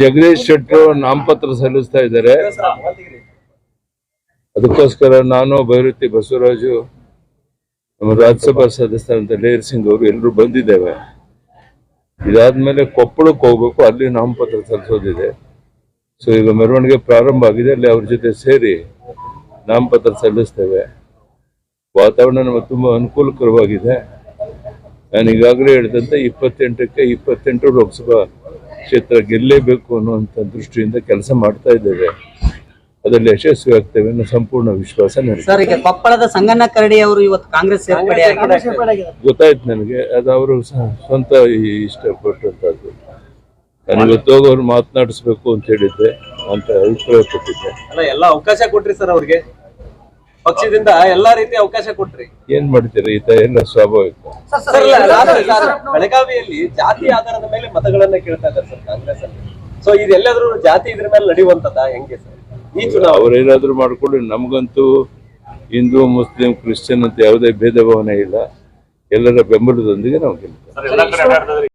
ಜಗದೀಶ್ ಶೆಟ್ಟರು ನಾಮಪತ್ರ ಸಲ್ಲಿಸ್ತಾ ಇದ್ದಾರೆ. ಅದಕ್ಕೋಸ್ಕರ ನಾನು ಭೈರತಿ ಬಸವರಾಜು ನಮ್ಮ ರಾಜ್ಯಸಭಾ ಸದಸ್ಯರಂತ ಲೇರ್ ಸಿಂಗ್ ಅವರು ಎಲ್ಲರೂ ಬಂದಿದ್ದೇವೆ. ಇದಾದ್ಮೇಲೆ ಕೊಪ್ಪಳಕ್ಕೆ ಹೋಗ್ಬೇಕು, ಅಲ್ಲಿ ನಾಮಪತ್ರ ಸಲ್ಲಿಸೋದಿದೆ. ಸೊ ಈಗ ಮೆರವಣಿಗೆ ಪ್ರಾರಂಭ ಆಗಿದೆ, ಅಲ್ಲಿ ಅವ್ರ ಜೊತೆ ಸೇರಿ ನಾಮಪತ್ರ ಸಲ್ಲಿಸ್ತೇವೆ. ವಾತಾವರಣ ನಮಗೆ ತುಂಬ ಅನುಕೂಲಕರವಾಗಿದೆ. ನಾನು ಈಗಾಗಲೇ ಹೇಳಿದಂತೆ ಇಪ್ಪತ್ತೆಂಟಕ್ಕೆ ಇಪ್ಪತ್ತೆಂಟು ಲೋಕಸಭಾ ಕ್ಷೇತ್ರ ಗೆಲ್ಲಲೇಬೇಕು ಅನ್ನುವಂಥ ದೃಷ್ಟಿಯಿಂದ ಕೆಲಸ ಮಾಡ್ತಾ ಇದ್ದೇವೆ. ಅದರಲ್ಲಿ ಯಶಸ್ವಿ ಆಗ್ತೇವೆ ಅನ್ನೋ ಸಂಪೂರ್ಣ ವಿಶ್ವಾಸ ನನಗೆ ಸರ್ ಈಗ ಕೊಪ್ಪಳದ ಸಂಗಣ್ಣ ಕರಡಿ ಅವರು ಇವತ್ತು ಕಾಂಗ್ರೆಸ್ ಸೇರ್ಪಡೆ ಗೊತ್ತಾಯ್ತು ನನಗೆ ಅದು ಅವರು ಸ್ವಂತ ಈ- ಇಷ್ಟಪಟ್ಟಂತದ್ದು ನಾನು ಇವತ್ತೋಗಿ ಅವ್ರು ಮಾತನಾಡಿಸ್ಬೇಕು ಅಂತ ಹೇಳಿದ್ದೆ ಅಂತ ಅಭಿಪ್ರಾಯ ಪಟ್ಟಿದ್ದೆ ಅಲ್ಲ ಎಲ್ಲ ಅವಕಾಶ ಕೊಟ್ರಿ ಸರ್ ಅವ್ರಿಗೆ. ಪಕ್ಷದಿಂದ ಎಲ್ಲಾ ರೀತಿ ಅವಕಾಶ ಕೊಟ್ರಿ. ಏನ್ ಮಾಡ್ತೀರಿ? ಈತ ಏನ ಸ್ವಾಭಾವಿಕ? ಬೆಳಗಾವಿಯಲ್ಲಿ ಜಾತಿ ಆಧಾರದ ಮೇಲೆ ಮತಗಳನ್ನ ಕೇಳ್ತಾ ಇದ್ದಾರೆ ಸರ್ ಕಾಂಗ್ರೆಸ್ ಅಲ್ಲಿ. ಸೊ ಇದೆಲ್ಲಾದ್ರೂ ಜಾತಿ ಇದ್ರ ಮೇಲೆ ನಡೆಯುವಂತದ ಹೆಂಗೆ ಸರ್? ಈ ಚುನಾವಣೆ. ಏನಾದ್ರು ಮಾಡ್ಕೊಳ್ಳಿ ನಮಗಂತೂ ಹಿಂದೂ ಮುಸ್ಲಿಂ ಕ್ರಿಶ್ಚಿಯನ್ ಅಂತ ಯಾವುದೇ ಭೇದ ಭಾವನೆ ಇಲ್ಲ. ಎಲ್ಲರ ಬೆಂಬಲದೊಂದಿಗೆ ನಾವು ಗೆಲ್ತೇವೆ.